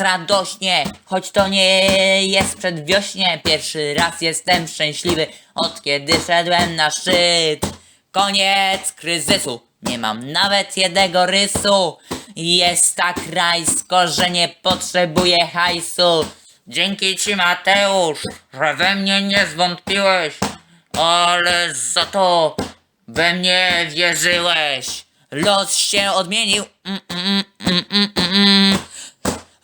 radośnie, choć to nie jest przedwiośnie. Pierwszy raz jestem szczęśliwy, od kiedy szedłem na szczyt. Koniec kryzysu, nie mam nawet jednego rysu. Jest tak rajsko, że nie potrzebuję hajsu. Dzięki ci Mateusz, że we mnie nie zwątpiłeś, ale za to we mnie wierzyłeś. Los się odmienił. Mm, mm, mm, mm, mm, mm.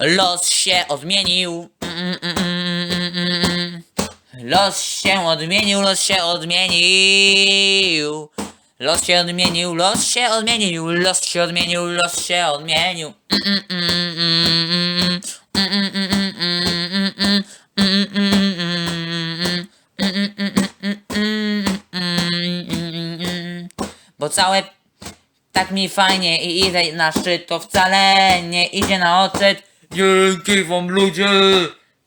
Los się odmienił. Mm, mm, mm, mm. Los się odmienił, los się odmienił. Los się odmienił, los się odmienił, los się odmienił, los się odmienił. Mm, mm, mm, mm, mm, mm, mm, mm, mm, mm, mm, mm, mm, mm, Bo całe tak mi fajnie i idę na szczyt, to wcale nie idzie na odczyt. Dzięki wam ludzie!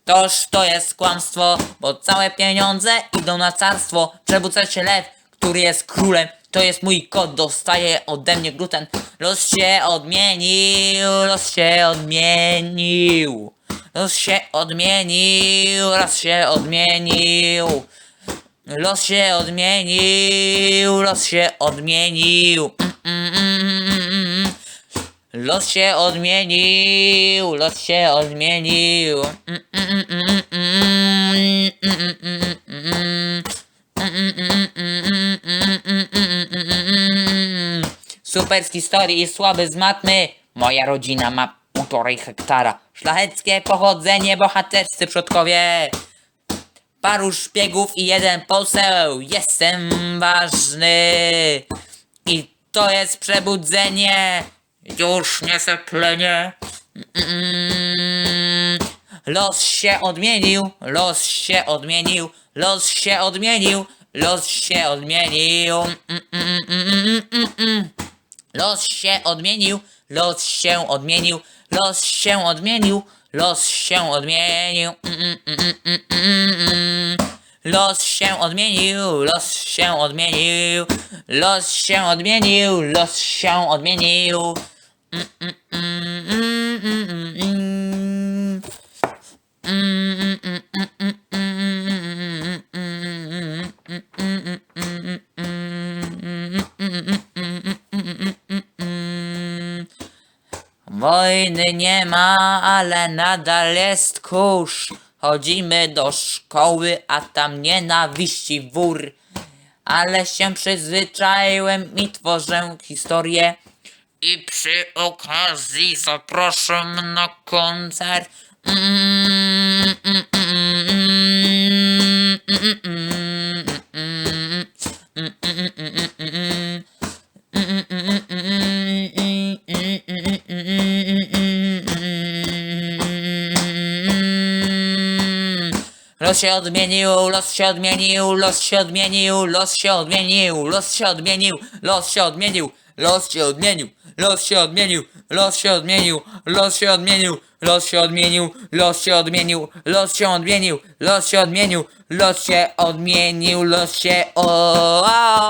Toż to jest kłamstwo, bo całe pieniądze idą na carstwo. Przebudza się lew, który jest królem. To jest mój kot, dostaje ode mnie gluten. Los się odmienił, los się odmienił. Los się odmienił, los się odmienił. Los się odmienił, los się odmienił. Mm, mm, mm. Los się odmienił, los się odmienił. Super z historii i słaby z matmy. Moja rodzina ma półtorej hektara. Szlacheckie pochodzenie, bohaterscy przodkowie. Paru szpiegów i jeden poseł. Jestem ważny. I to jest przebudzenie. Już nie seplenie. Mm, Los się odmienił, los się odmienił, los się odmienił, los się odmienił. Mm, mm, mm, mm, mm, mm. Los się odmienił, los się odmienił, los się odmienił, los się odmienił. Mm, mm, mm, mm, mm, mm. Los się odmienił, los się odmienił, los się odmienił, los się odmienił. Wojny nie ma, ale nadal jest kurz. Chodzimy do szkoły, a tam nienawiści wór. Ale się przyzwyczaiłem i tworzę historię. I przy okazji zapraszam na koncert. Mm, mm, mm, mm, mm, mm, mm, Los się odmienił, los się odmienił, los się odmienił, los się odmienił, los się odmienił, los się odmienił, los się odmienił los się odmienił, los się odmienił, los się odmienił, los się odmienił, los się odmienił, los się odmienił, los się odmienił, los się odmienił, los się o.